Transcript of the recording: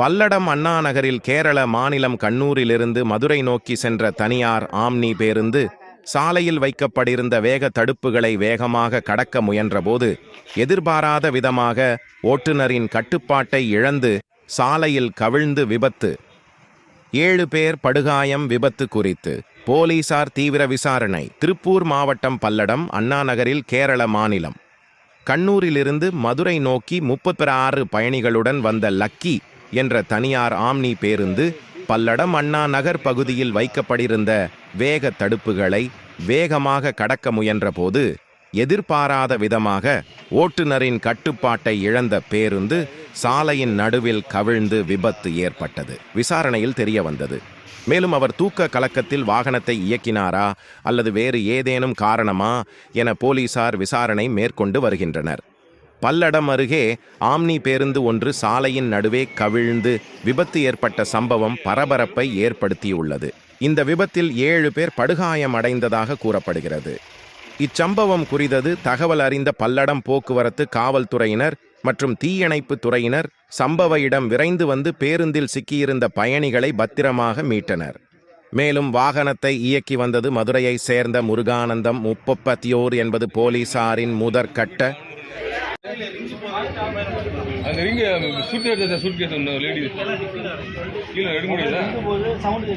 பல்லடம் அண்ணா நகரில் கேரள மாநிலம் கண்ணூரிலிருந்து மதுரை நோக்கி சென்ற தனியார் ஆம்னி பேருந்து சாலையில் வைக்கப்பட்டிருந்த வேக தடுப்புகளை வேகமாக கடக்க முயன்றபோது எதிர்பாராத விதமாக ஓட்டுநரின் கட்டுப்பாட்டை இழந்து சாலையில் கவிழ்ந்து விபத்து. ஏழு பேர் படுகாயம் விபத்து குறித்து போலீசார் தீவிர விசாரணை. திருப்பூர் மாவட்டம் பல்லடம் அண்ணா நகரில் கேரள மாநிலம். கண்ணூரிலிருந்து மதுரை நோக்கி முப்பத்தி ஆறு பயணிகளுடன் வந்த லக்கி என்ற தனியார் ஆம்னி பேருந்து பல்லடம் அண்ணா நகர் பகுதியில் வைக்கப்பட்டிருந்த வேக தடுப்புகளை வேகமாக கடக்க முயன்றபோது எதிர்பாராத விதமாக ஓட்டுநரின் கட்டுப்பாட்டை இழந்த பேருந்து சாலையின் நடுவில் கவிழ்ந்து விபத்து ஏற்பட்டது. விசாரணையில் தெரிய வந்தது மேலும் அவர் தூக்க கலக்கத்தில் வாகனத்தை இயக்கினாரா அல்லது வேறு ஏதேனும் காரணமா என போலீசார் விசாரணை மேற்கொண்டு வருகின்றனர். பல்லடம் அருகே ஆம்னி பேருந்து ஒன்று சாலையின் நடுவே கவிழ்ந்து விபத்து ஏற்பட்ட சம்பவம் பரபரப்பை ஏற்படுத்தியுள்ளது. இந்த விபத்தில் ஏழு பேர் படுகாயம் அடைந்ததாக கூறப்படுகிறது. இச்சம்பவம் குறித்தது தகவல் அறிந்த பல்லடம் போக்குவரத்து காவல்துறையினர் மற்றும் தீயணைப்பு துறையினர் சம்பவ இடம் விரைந்து வந்து பேருந்தில் சிக்கியிருந்த பயணிகளை பத்திரமாக மீட்டனர். மேலும் வாகனத்தை இயக்கி வந்தது மதுரையை சேர்ந்த முருகானந்தம் முப்பப்பத்தியோர் என்பது போலீசாரின் முதற்கட்ட அந்த ரிங்கு சூட் எடுத்த சூட் கேட்டு லேடி கீழே எடுக்க முடியல சவுண்ட்